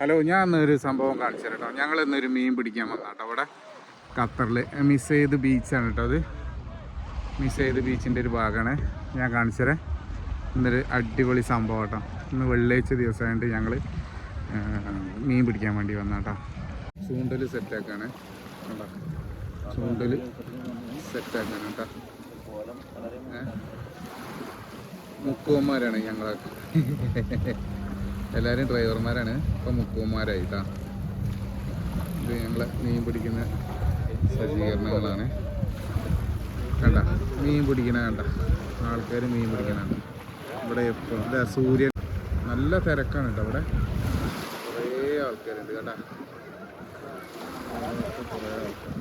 Hello ഞാൻ ഇന്നൊരു സംഭവം കാണിച്ചു കേട്ടോ. ഞങ്ങൾ ഇന്നൊരു മീൻ പിടിക്കാൻ വന്ന കേട്ടോ. അവിടെ ഖത്തറിൽ മിസ് ചെയ്ത് ബീച്ചാണ് കേട്ടോ അത്. മിസ് ചെയ്ത് ബീച്ചിന്റെ ഒരു ഭാഗമാണ് ഞാൻ കാണിച്ചു തരാം. ഇന്നൊരു അടിപൊളി സംഭവം കേട്ടോ. ഇന്ന് വെള്ളിയാഴ്ച ദിവസമായിട്ട് ഞങ്ങൾ മീൻ പിടിക്കാൻ വേണ്ടി വന്ന കേട്ടോ. ചൂണ്ടൽ സെറ്റാക്കാണ് കേട്ടോ ചൂണ്ടൽ സെറ്റാക്കാണ് കേട്ടോ? മുക്കുവന്മാരാണ് ഞങ്ങളൊക്കെ. എല്ലാവരും ഡ്രൈവർമാരാണ്. ഇപ്പം മുക്കുവന്മാരായിട്ടാ ഇത് ഞങ്ങളെ മീൻ പിടിക്കുന്ന സജ്ജീകരണങ്ങളാണ്. കണ്ട? മീൻ പിടിക്കണ കണ്ട? ആൾക്കാർ മീൻ പിടിക്കണാണ് ഇവിടെ എപ്പോൾ ഇതാ സൂര്യൻ. നല്ല തിരക്കാണ് കേട്ടോ ഇവിടെ. കുറേ ആൾക്കാരുണ്ട് കണ്ട? കുറേ ആൾക്കാർ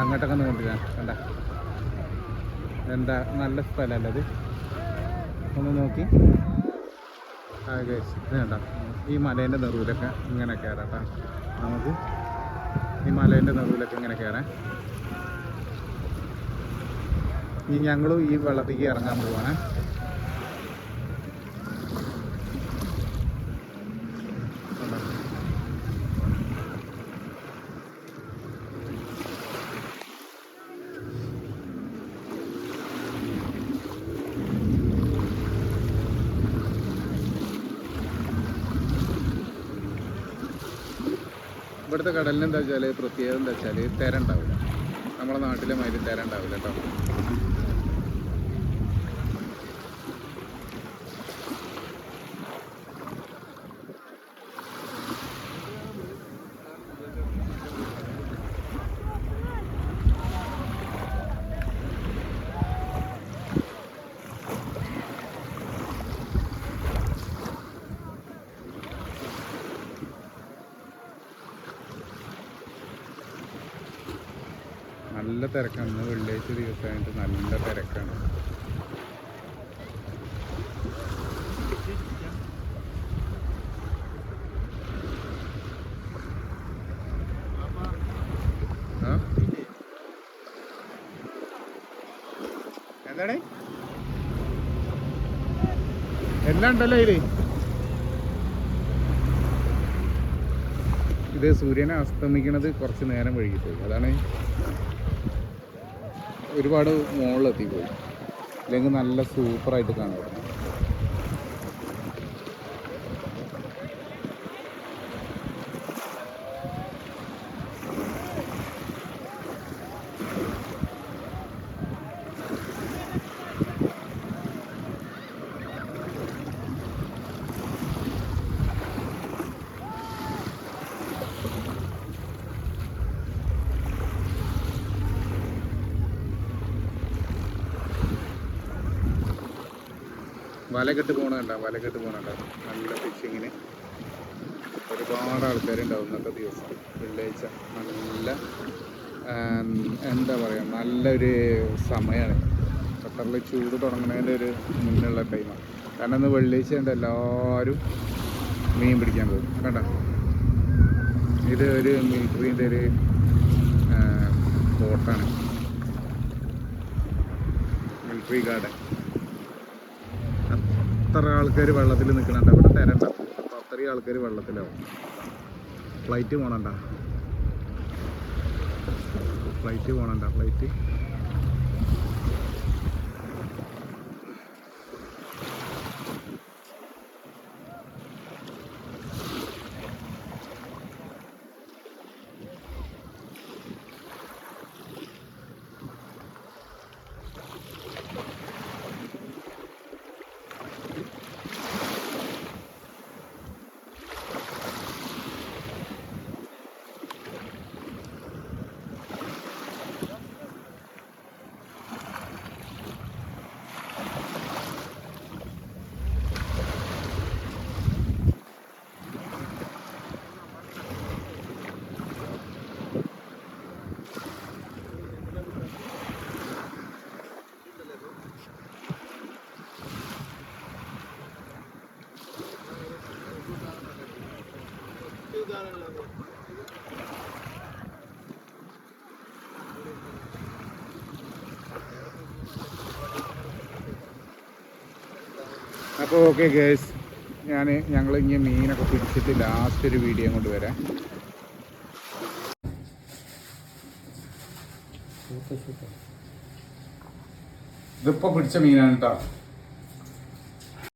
അങ്ങോട്ടൊക്കെ ഒന്ന് കൊണ്ടുവരാം കണ്ട. എന്താ നല്ല സ്ഥലമല്ല അത് ഒന്ന് നോക്കി. ഇത് ഈ മലേന്റെ നെറുവിലൊക്കെ ഇങ്ങനെ കയറാം കേട്ടോ നമുക്ക് ഈ മലേന്റെ നെറുവിലൊക്കെ ഇങ്ങനെ കയറാം ഇനി ഞങ്ങളും ഈ വെള്ളത്തേക്ക് ഇറങ്ങാൻ പോവാണ് കണ്ടോ? ഇവിടുത്തെ കടലിന് എന്താ വെച്ചാൽ പ്രത്യേകത എന്താ വെച്ചാൽ തിര ഉണ്ടാവില്ല. നമ്മളെ നാട്ടിലെ മാതിരി തിര ഉണ്ടാവില്ല കേട്ടോ നല്ല തിരക്കാണ്. ഇന്ന് വെള്ളിയാഴ്ച ദിവസമായിട്ട് നല്ല തിരക്കാണ്. എല്ലാം ഉണ്ടല്ലോ ഇത്. ഇത് സൂര്യനെ അസ്തമിക്കണത് കുറച്ച് നേരം വൈകിപ്പോയി. അതാണ് ഒരുപാട് മുകളിലെത്തിപ്പോയി ഇല്ലെങ്കിൽ നല്ല സൂപ്പറായിട്ട് കാണാം വലകെട്ട് പോകണണ്ട വലകെട്ട് പോകണണ്ട നല്ല ഫിഷിങ്ങിന് ഒരുപാട് ആൾക്കാരുണ്ടാവും ഇന്നത്തെ ദിവസം. വെള്ളിയാഴ്ച നല്ല എന്താ പറയുക നല്ലൊരു സമയമാണ് ഖത്തറിൽ ചൂട് തുടങ്ങുന്നതിന്റെ ഒരു മുന്നുള്ള ടൈമാണ് കാരണം ഇന്ന് വെള്ളിയാഴ്ച ഉണ്ട് എല്ലാവരും മീൻ പിടിക്കാൻ പോകും. കണ്ട? ഇത് ഒരു മിലിറ്ററിന്റെ ഒരു ബോട്ടാണ് മിലിറ്ററി ഗാർഡൻ അത്ര ആൾക്കാർ വെള്ളത്തിൽ നിൽക്കണണ്ട ഇവിടെ തരണ്ട. അത്രയും ആൾക്കാർ വെള്ളത്തിലാവും. ഫ്ലൈറ്റ് പോകണണ്ട ഫ്ലൈറ്റ് പോകണണ്ട ഫ്ലൈറ്റ് അപ്പോൾ ഓക്കെ ഗേഴ്സ് ഞാൻ ഞങ്ങൾ ഇങ്ങനെ മീനൊക്കെ പിടിച്ചിട്ട് ലാസ്റ്റ് ഒരു വീഡിയോ കൊണ്ട് വരാം. ഇതിപ്പോൾ പിടിച്ച മീനാണ് കേട്ടോ